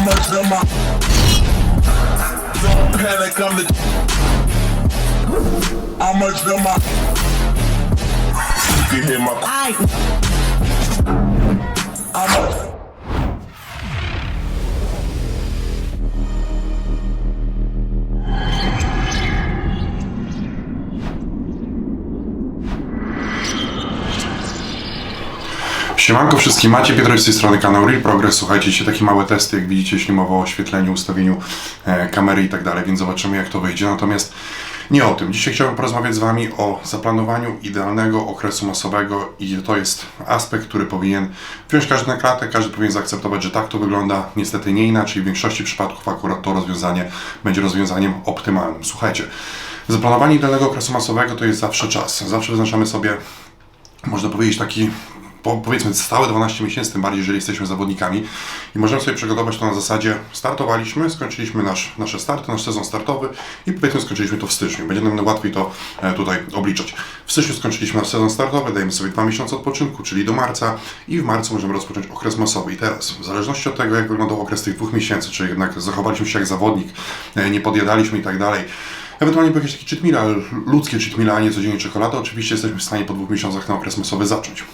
I'm a drummer. Don't panic, I'm the. I'm a drummer. You can hear my. I Siemanko wszystkim, macie Piotrowicz z tej strony kanał Real Progress. Słuchajcie, dzisiaj takie małe testy, jak widzicie, jeśli mowa o oświetleniu, ustawieniu e, kamery i tak dalej, więc zobaczymy jak to wyjdzie. Natomiast nie o tym. Dzisiaj chciałbym porozmawiać z Wami o zaplanowaniu idealnego okresu masowego i to jest aspekt, który powinien wziąć każdy na klatę, każdy powinien zaakceptować, że tak to wygląda. Niestety nie inaczej, w większości przypadków akurat to rozwiązanie będzie rozwiązaniem optymalnym. Słuchajcie, zaplanowanie idealnego okresu masowego to jest zawsze czas. Zawsze wyznaczamy sobie można powiedzieć, taki po, powiedzmy stałe 12 miesięcy, tym bardziej, jeżeli jesteśmy zawodnikami i możemy sobie przygotować to na zasadzie startowaliśmy, skończyliśmy nasz, nasze starty, nasz sezon startowy i powiedzmy skończyliśmy to w styczniu. Będzie nam łatwiej to e, tutaj obliczać. W styczniu skończyliśmy nasz sezon startowy, dajemy sobie dwa miesiące odpoczynku, czyli do marca i w marcu możemy rozpocząć okres masowy. I teraz, w zależności od tego, jak wyglądał okres tych dwóch miesięcy, czy jednak zachowaliśmy się jak zawodnik, e, nie podjadaliśmy i tak dalej, Ewentualnie był jakiś taki cheat meal, ludzkie cheat meal, a nie codziennie czekolada. Oczywiście jesteśmy w stanie po dwóch miesiącach na okres masowy zacząć.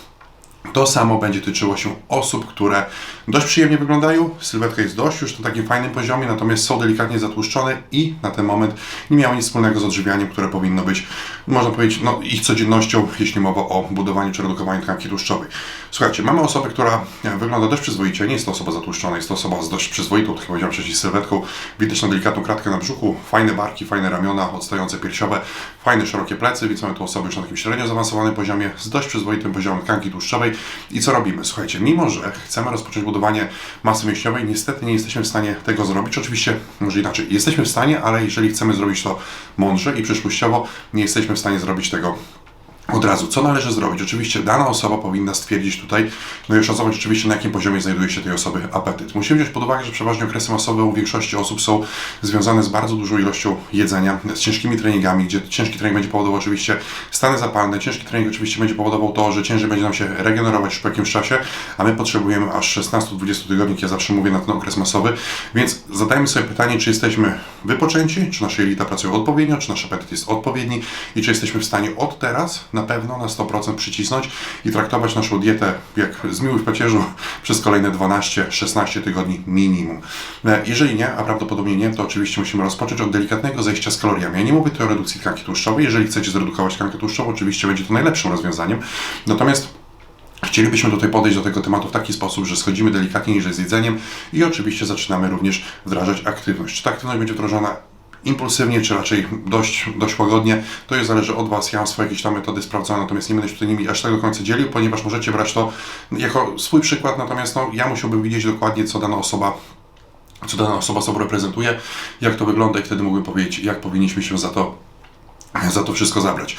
To samo będzie tyczyło się osób, które dość przyjemnie wyglądają, sylwetka jest dość już na takim fajnym poziomie, natomiast są delikatnie zatłuszczone i na ten moment nie miały nic wspólnego z odżywianiem, które powinno być, można powiedzieć, no, ich codziennością, jeśli mowa o budowaniu czy redukowaniu tkanki tłuszczowej. Słuchajcie, mamy osobę, która wygląda dość przyzwoicie, nie jest to osoba zatłuszczona, jest to osoba z dość przyzwoitą, tak jak powiedziałem wcześniej, sylwetką, widać na delikatną kratkę na brzuchu, fajne barki, fajne ramiona, odstające piersiowe, fajne szerokie plecy, więc mamy tu osobę już na takim średnio zaawansowanym poziomie, z dość przyzwoitym poziomem tkanki tłuszczowej. I co robimy? Słuchajcie, mimo że chcemy rozpocząć budowanie masy mięśniowej, niestety nie jesteśmy w stanie tego zrobić. Oczywiście, może inaczej, jesteśmy w stanie, ale jeżeli chcemy zrobić to mądrze i przyszłościowo, nie jesteśmy w stanie zrobić tego od razu. Co należy zrobić? Oczywiście dana osoba powinna stwierdzić tutaj, no i oszacować oczywiście na jakim poziomie znajduje się tej osoby apetyt. Musimy wziąć pod uwagę, że przeważnie okresy masowe u większości osób są związane z bardzo dużą ilością jedzenia, z ciężkimi treningami, gdzie ciężki trening będzie powodował oczywiście stany zapalne, ciężki trening oczywiście będzie powodował to, że ciężej będzie nam się regenerować po jakimś czasie, a my potrzebujemy aż 16-20 tygodni, ja zawsze mówię, na ten okres masowy, więc zadajmy sobie pytanie, czy jesteśmy wypoczęci, czy nasze jelita pracują odpowiednio, czy nasz apetyt jest odpowiedni i czy jesteśmy w stanie od teraz na pewno na 100% przycisnąć i traktować naszą dietę jak zmiły w pacierzu przez kolejne 12-16 tygodni minimum. E, Jeżeli nie, a prawdopodobnie nie, to oczywiście musimy rozpocząć od delikatnego zejścia z kaloriami. Ja nie mówię tu o redukcji tkanki tłuszczowej. Jeżeli chcecie zredukować tkankę tłuszczową, oczywiście będzie to najlepszym rozwiązaniem. Natomiast Chcielibyśmy tutaj podejść do tego tematu w taki sposób, że schodzimy delikatnie niżej z jedzeniem i oczywiście zaczynamy również wdrażać aktywność. Czy ta aktywność będzie wdrożona impulsywnie, czy raczej dość, dość łagodnie, to już zależy od Was. Ja mam swoje jakieś tam metody sprawdzone, natomiast nie będę się tutaj nimi aż tak do końca dzielił, ponieważ możecie brać to jako swój przykład, natomiast no, ja musiałbym widzieć dokładnie, co dana osoba co dana osoba sobą reprezentuje, jak to wygląda i wtedy mógłbym powiedzieć, jak powinniśmy się za to, za to wszystko zabrać.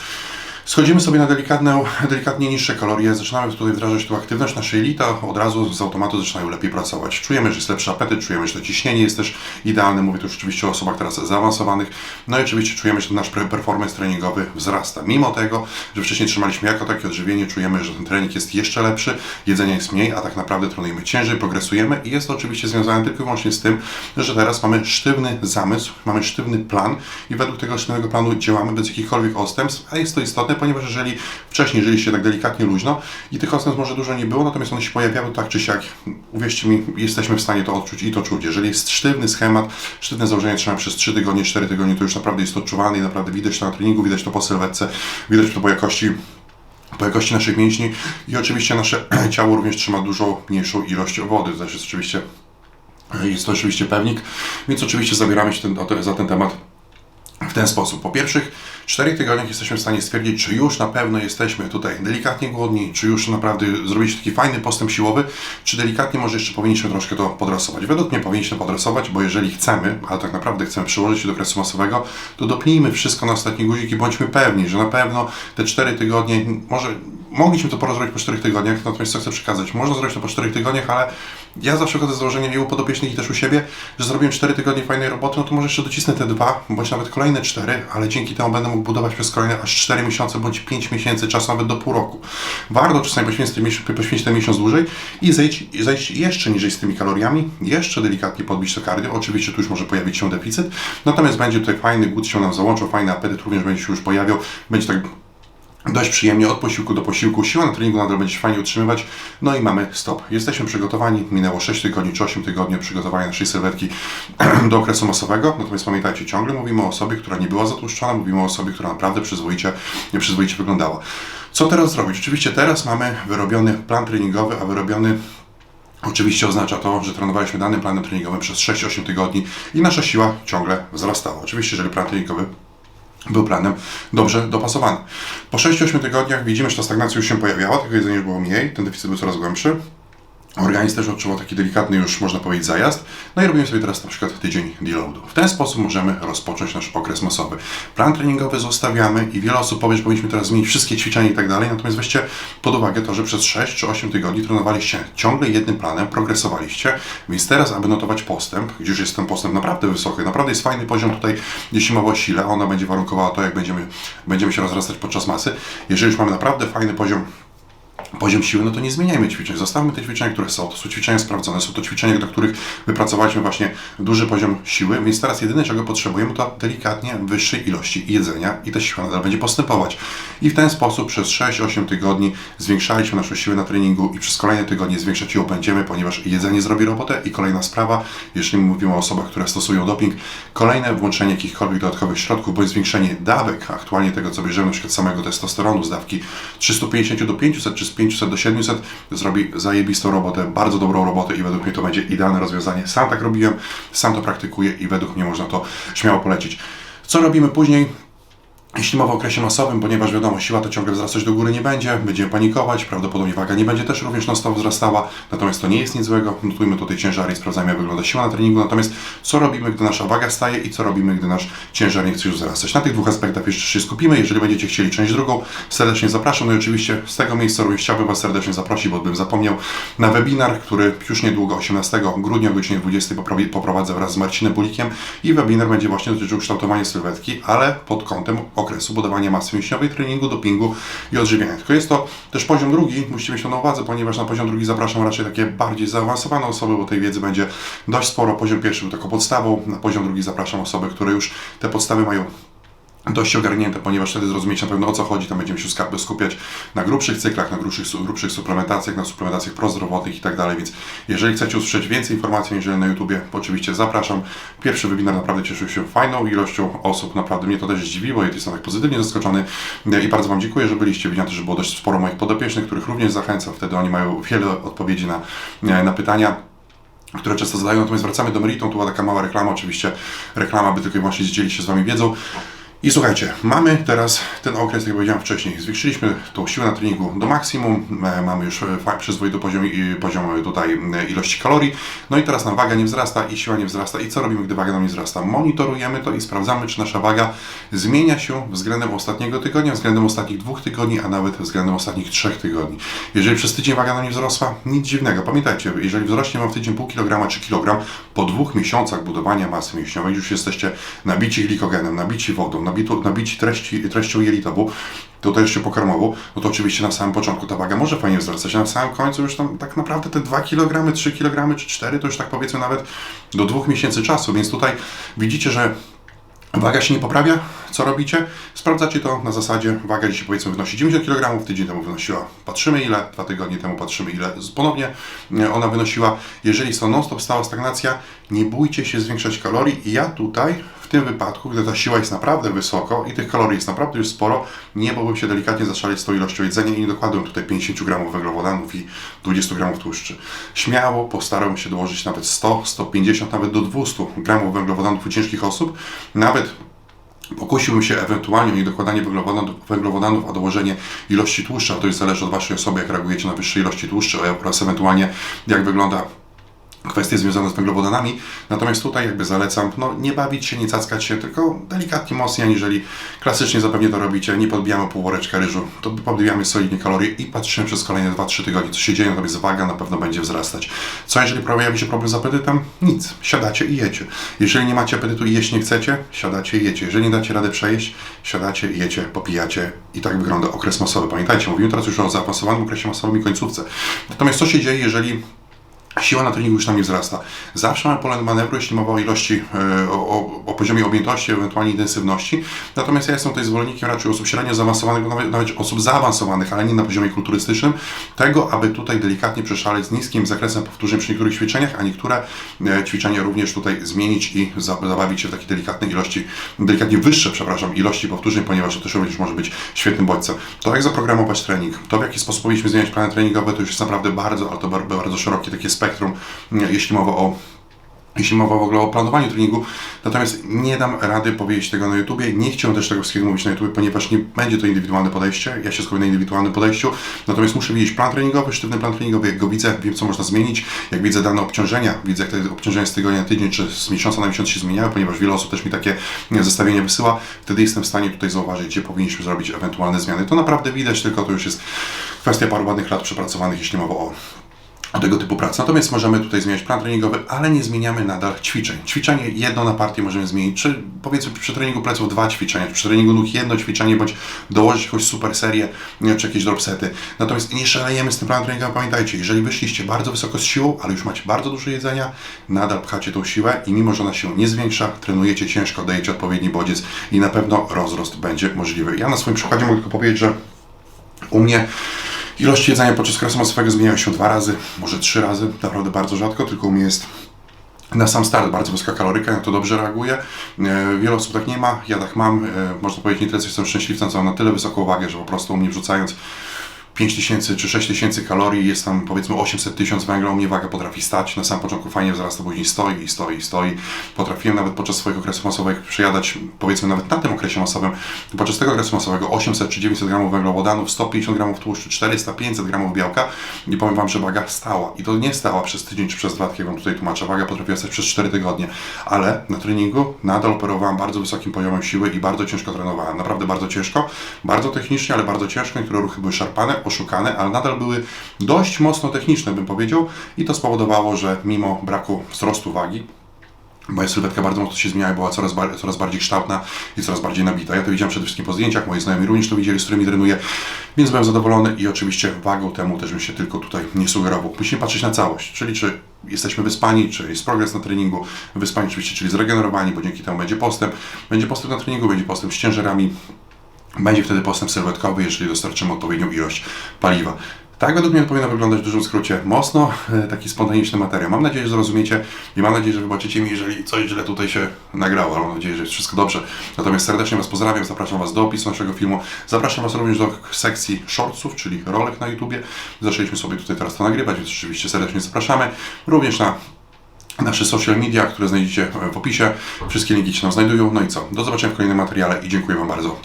Schodzimy sobie na delikatne, delikatnie niższe kalorie, zaczynamy tutaj wdrażać tą aktywność, nasze jelita od razu z automatu zaczynają lepiej pracować. Czujemy, że jest lepszy apetyt, czujemy, że to ciśnienie jest też idealne, mówię tu oczywiście o osobach teraz zaawansowanych, no i oczywiście czujemy, że nasz pre- performance treningowy wzrasta. Mimo tego, że wcześniej trzymaliśmy jako takie odżywienie, czujemy, że ten trening jest jeszcze lepszy, jedzenia jest mniej, a tak naprawdę trenujemy ciężej, progresujemy i jest to oczywiście związane tylko i wyłącznie z tym, że teraz mamy sztywny zamysł, mamy sztywny plan i według tego sztywnego planu działamy bez jakichkolwiek odstępstw, a jest to istotne, ponieważ jeżeli wcześniej żyliście tak delikatnie luźno i tych odstępstw może dużo nie było, natomiast one się pojawiały tak czy siak, uwierzcie mi, jesteśmy w stanie to odczuć i to czuć. Jeżeli jest sztywny schemat, sztywne założenie trzymamy przez 3 tygodnie, 4 tygodnie, to już naprawdę jest odczuwalne i naprawdę widać to na treningu, widać to po sylwetce, widać to po jakości po jakości naszych mięśni i oczywiście nasze ciało również trzyma dużo mniejszą ilość wody. To też jest oczywiście, jest to oczywiście pewnik, więc oczywiście zabieramy się ten, za ten temat w ten sposób. Po pierwszych 4 tygodniach jesteśmy w stanie stwierdzić, czy już na pewno jesteśmy tutaj delikatnie głodni, czy już naprawdę zrobiliśmy taki fajny postęp siłowy, czy delikatnie może jeszcze powinniśmy troszkę to podrasować. Według mnie powinniśmy podrasować, bo jeżeli chcemy, ale tak naprawdę chcemy przyłożyć się do okresu masowego, to dopnijmy wszystko na ostatni guzik i bądźmy pewni, że na pewno te 4 tygodnie, może mogliśmy to porozumieć po 4 tygodniach, natomiast co chcę przekazać, można zrobić to po 4 tygodniach, ale ja zawsze chodzę z założenia i u podopiecznych i też u siebie, że zrobiłem 4 tygodnie fajnej roboty, no to może jeszcze docisnę te dwa, bądź nawet kolejne 4, ale dzięki temu będę mógł budować przez kolejne aż 4 miesiące, bądź 5 miesięcy, czas nawet do pół roku. Warto czasami poświęcić poświęcić ten miesiąc dłużej i zejść, zejść jeszcze niżej z tymi kaloriami, jeszcze delikatnie podbić to cardio, oczywiście tu już może pojawić się deficyt, natomiast będzie tutaj fajny głód się nam załączył, fajny apetyt również będzie się już pojawiał, będzie tak dość przyjemnie od posiłku do posiłku. Siła na treningu nadal będzie się fajnie utrzymywać. No i mamy stop. Jesteśmy przygotowani. Minęło 6 tygodni czy 8 tygodni od przygotowania naszej sylwetki do okresu masowego. Natomiast pamiętajcie, ciągle mówimy o osobie, która nie była zatłuszczona, mówimy o osobie, która naprawdę przyzwoicie, przyzwoicie wyglądała. Co teraz zrobić? Oczywiście teraz mamy wyrobiony plan treningowy, a wyrobiony Oczywiście oznacza to, że trenowaliśmy danym planem treningowym przez 6-8 tygodni i nasza siła ciągle wzrastała. Oczywiście, jeżeli plan treningowy był planem dobrze dopasowany. Po 6-8 tygodniach widzimy, że ta stagnacja już się pojawiała, tego jedzenia było mniej, ten deficyt był coraz głębszy. Organizm też odczuwał taki delikatny już, można powiedzieć, zajazd. No i robimy sobie teraz na przykład tydzień deloadu. W ten sposób możemy rozpocząć nasz okres masowy. Plan treningowy zostawiamy i wiele osób powie, że powinniśmy teraz zmienić wszystkie ćwiczenia i tak dalej. Natomiast weźcie pod uwagę to, że przez 6 czy 8 tygodni trenowaliście ciągle jednym planem, progresowaliście, więc teraz, aby notować postęp, gdzie już jest ten postęp naprawdę wysoki, naprawdę jest fajny poziom tutaj, jeśli mowa o sile, ona będzie warunkowała to, jak będziemy, będziemy się rozrastać podczas masy. Jeżeli już mamy naprawdę fajny poziom poziom siły, no to nie zmieniajmy ćwiczeń. Zostawmy te ćwiczenia, które są. To są ćwiczenia sprawdzone, są to ćwiczenia, do których wypracowaliśmy właśnie duży poziom siły, więc teraz jedyne, czego potrzebujemy, to delikatnie wyższej ilości jedzenia i ta siła nadal będzie postępować. I w ten sposób przez 6-8 tygodni zwiększaliśmy naszą siłę na treningu i przez kolejne tygodnie zwiększać ją będziemy, ponieważ jedzenie zrobi robotę i kolejna sprawa, jeśli mówimy o osobach, które stosują doping, kolejne włączenie jakichkolwiek dodatkowych środków, bądź zwiększenie dawek aktualnie tego, co bierzemy, przykład samego testosteronu z dawki 350 do 500 czy z 500 do 700 zrobi zajebistą robotę, bardzo dobrą robotę i według mnie to będzie idealne rozwiązanie. Sam tak robiłem, sam to praktykuję i według mnie można to śmiało polecić. Co robimy później? Jeśli mowa o okresie masowym, ponieważ wiadomo, siła to ciągle wzrastać do góry nie będzie, będziemy panikować, prawdopodobnie waga nie będzie też również non stop wzrastała, natomiast to nie jest nic złego, notujmy tutaj ciężary i sprawdzajmy jak wygląda siła na treningu, natomiast co robimy, gdy nasza waga staje i co robimy, gdy nasz ciężar nie chce już wzrastać. Na tych dwóch aspektach jeszcze się skupimy, jeżeli będziecie chcieli część drugą, serdecznie zapraszam, no i oczywiście z tego miejsca również chciałbym Was serdecznie zaprosić, bo bym zapomniał, na webinar, który już niedługo, 18 grudnia o godzinie 20 poprawi- poprowadzę wraz z Marcinem Bulikiem i webinar będzie właśnie dotyczył kształtowania sylwetki, ale pod kątem okresu budowania masy mięśniowej, treningu, dopingu i odżywiania. Tylko jest to też poziom drugi, musicie mieć to na uwadze, ponieważ na poziom drugi zapraszam raczej takie bardziej zaawansowane osoby, bo tej wiedzy będzie dość sporo. Poziom pierwszy był taką podstawą, na poziom drugi zapraszam osoby, które już te podstawy mają dość ogarnięte, ponieważ wtedy zrozumieć na pewno o co chodzi, tam będziemy się skupiać na grubszych cyklach, na grubszych, grubszych suplementacjach, na suplementacjach prozdrowotnych i tak dalej, więc jeżeli chcecie usłyszeć więcej informacji niż na YouTubie, oczywiście zapraszam. Pierwszy webinar naprawdę cieszył się fajną ilością osób, naprawdę mnie to też zdziwiło, ja jestem tak pozytywnie zaskoczony. I bardzo Wam dziękuję, że byliście. Widziałem też, że było dość sporo moich podopiecznych, których również zachęcam, wtedy oni mają wiele odpowiedzi na, na pytania które często zadają, natomiast wracamy do meritum, tu była taka mała reklama, oczywiście reklama, by tylko i wyłącznie dzielić się z Wami wiedzą. I słuchajcie, mamy teraz ten okres, jak powiedziałem wcześniej, zwiększyliśmy tą siłę na treningu do maksimum, e, mamy już e, przyzwoity poziom, poziom tutaj e, ilości kalorii, no i teraz nam waga nie wzrasta i siła nie wzrasta. I co robimy, gdy waga nam nie wzrasta? Monitorujemy to i sprawdzamy, czy nasza waga zmienia się względem ostatniego tygodnia, względem ostatnich dwóch tygodni, a nawet względem ostatnich trzech tygodni. Jeżeli przez tydzień waga nam nie wzrosła, nic dziwnego. Pamiętajcie, jeżeli wzrośnie Wam w tydzień pół kilograma czy kilogram, po dwóch miesiącach budowania masy mięśniowej już jesteście nabici glikogenem, nabici wodą, nabitu, nabici treści, treścią jelitową, to też się pokarmową, no to oczywiście na samym początku ta waga może fajnie wzrastać, a na samym końcu już tam tak naprawdę te 2 kg, 3 kg czy 4 to już tak powiedzmy nawet do dwóch miesięcy czasu, więc tutaj widzicie, że Waga się nie poprawia, co robicie? Sprawdzacie to na zasadzie, waga dzisiaj powiedzmy wynosi 90 kg, tydzień temu wynosiła, patrzymy ile, dwa tygodnie temu patrzymy ile ponownie e, ona wynosiła. Jeżeli to non-stop stała stagnacja, nie bójcie się zwiększać kalorii ja tutaj, w tym wypadku, gdy ta siła jest naprawdę wysoko i tych kalorii jest naprawdę już sporo, nie bałbym się delikatnie zaszaleć z tą ilością jedzenia i nie dokładłem tutaj 50 gramów węglowodanów i 20 gramów tłuszczy. Śmiało postaram się dołożyć nawet 100, 150, nawet do 200 gramów węglowodanów u ciężkich osób, nawet Pokusiłbym się ewentualnie o niedokładanie węglowodanów, węglowodanów, a dołożenie ilości tłuszczu, a to już zależy od Waszej osoby, jak reagujecie na wyższe ilości tłuszczu oraz ewentualnie jak wygląda kwestie związane z węglowodanami. Natomiast tutaj jakby zalecam, no nie bawić się, nie cackać się, tylko delikatnie mocniej, aniżeli klasycznie zapewnie to robicie. Nie podbijamy pół woreczka ryżu, to podbijamy solidnie kalorie i patrzymy przez kolejne 2-3 tygodnie, co się dzieje, natomiast waga na pewno będzie wzrastać. Co jeżeli pojawi się problem z apetytem? Nic. Siadacie i jecie. Jeżeli nie macie apetytu i jeść nie chcecie, siadacie i jecie. Jeżeli nie dacie rady przejeść, siadacie, jecie, popijacie i tak wygląda okres masowy. Pamiętajcie, mówimy teraz już o zaawansowanym okresie masowym i końcówce. Natomiast co się dzieje, jeżeli Siła na treningu już nam nie wzrasta. Zawsze mamy pole manewru, jeśli mowa o ilości, e, o, o, poziomie objętości, ewentualnie intensywności. Natomiast ja jestem tutaj zwolennikiem raczej osób średnio zaawansowanych, nawet, nawet osób zaawansowanych, ale nie na poziomie kulturystycznym, tego, aby tutaj delikatnie przeszaleć z niskim zakresem powtórzeń przy niektórych ćwiczeniach, a niektóre e, ćwiczenia również tutaj zmienić i za- zabawić się w takiej delikatnej ilości, delikatnie wyższe, przepraszam, ilości powtórzeń, ponieważ to też również może być świetnym bodźcem. To jak zaprogramować trening, to w jaki sposób powinniśmy zmieniać plany treningowe, to już jest naprawdę bardzo, ale to bar- bardzo szerokie takie spektrum, m, jeśli mowa o jeśli mowa w ogóle o planowaniu treningu. Natomiast nie dam rady powiedzieć tego na YouTubie. Nie chciałem też tego wszystkiego mówić na YouTubie, ponieważ nie będzie to indywidualne podejście. Ja się skupię na indywidualnym podejściu. Natomiast muszę widzieć plan treningowy, sztywny plan treningowy, jak go widzę, wiem co można zmienić. Jak widzę dane obciążenia, widzę jak te obciążenia z tygodnia na tydzień czy z miesiąca na miesiąc się zmieniają, ponieważ wiele osób też mi takie nie, zestawienie wysyła. Wtedy jestem w stanie tutaj zauważyć, gdzie powinniśmy zrobić ewentualne zmiany. To naprawdę widać, tylko to już jest kwestia paru ładnych lat przepracowanych, jeśli mowa o tego typu pracy. Natomiast możemy tutaj zmieniać plan treningowy, ale nie zmieniamy nadal ćwiczeń. Ćwiczenie jedno na partię możemy zmienić, czy powiedzmy przy treningu pleców dwa ćwiczenia, przy treningu nóg jedno ćwiczenie, bądź dołożyć jakąś super serię, czy jakieś dropsety. Natomiast nie szalejemy z tym planem treningowym, pamiętajcie, jeżeli wyszliście bardzo wysoko z siłą, ale już macie bardzo dużo jedzenia, nadal pchacie tą siłę i mimo, że ona się nie zwiększa, trenujecie ciężko, dajecie odpowiedni bodziec i na pewno rozrost będzie możliwy. Ja na swoim przykładzie mogę tylko powiedzieć, że u mnie ilość jedzenia podczas okresu masowego zmieniają się dwa razy, może trzy razy, naprawdę bardzo rzadko, tylko u mnie jest na sam start bardzo wysoka kaloryka, ja to dobrze reaguję. E, Wiele osób tak nie ma, ja tak mam. E, Można powiedzieć, nie tyle jestem szczęśliwcem, co mam na tyle wysoką wagę, że po prostu u mnie wrzucając 5000 czy 6000 kalorii, jest tam powiedzmy 800 tysiąc węgla, u mnie waga potrafi stać. Na samym początku fajnie wzrasta, później stoi i stoi i stoi. Potrafiłem nawet podczas swoich okresów masowych przejadać, powiedzmy nawet na tym okresie masowym, podczas tego okresu masowego 800 czy 900 gramów węglowodanów, 150 gramów tłuszczu, 400-500 gramów białka i powiem Wam, że waga stała. I to nie stała przez tydzień czy przez dwa, tak jak Wam tutaj tłumaczę. Waga potrafiła stać przez 4 tygodnie, ale na treningu nadal operowałem bardzo wysokim poziomem siły i bardzo ciężko trenowałem. Naprawdę bardzo ciężko, bardzo technicznie, ale bardzo ciężko. Niektóre ruchy były szarpane, oszukane, ale nadal były dość mocno techniczne, bym powiedział. I to spowodowało, że mimo braku wzrostu wagi, Moja sylwetka bardzo mocno się zmieniała, była coraz, coraz bardziej kształtna i coraz bardziej nabita. Ja to widziałem przede wszystkim po zdjęciach, moi znajomi również to widzieli, z którymi trenuję, więc byłem zadowolony i oczywiście wagą temu też bym się tylko tutaj nie sugerował. Musimy patrzeć na całość, czyli czy jesteśmy wyspani, czy jest progres na treningu, wyspani oczywiście, czyli zregenerowani, bo dzięki temu będzie postęp, będzie postęp na treningu, będzie postęp z ciężarami, będzie wtedy postęp sylwetkowy, jeżeli dostarczymy odpowiednią ilość paliwa. Tak według mnie powinno wyglądać w dużym skrócie mocno, e, taki spontaniczny materiał. Mam nadzieję, że zrozumiecie i mam nadzieję, że wybaczycie mi, jeżeli coś źle tutaj się nagrało, ale mam nadzieję, że jest wszystko dobrze. Natomiast serdecznie Was pozdrawiam, zapraszam Was do opisu naszego filmu, zapraszam Was również do sekcji shortsów, czyli rolek na YouTubie. Zaczęliśmy sobie tutaj teraz to nagrywać, więc oczywiście serdecznie zapraszamy. Również na nasze social media, które znajdziecie w opisie. Wszystkie linki się tam znajdują. No i co? Do zobaczenia w kolejnym materiale i dziękuję Wam bardzo.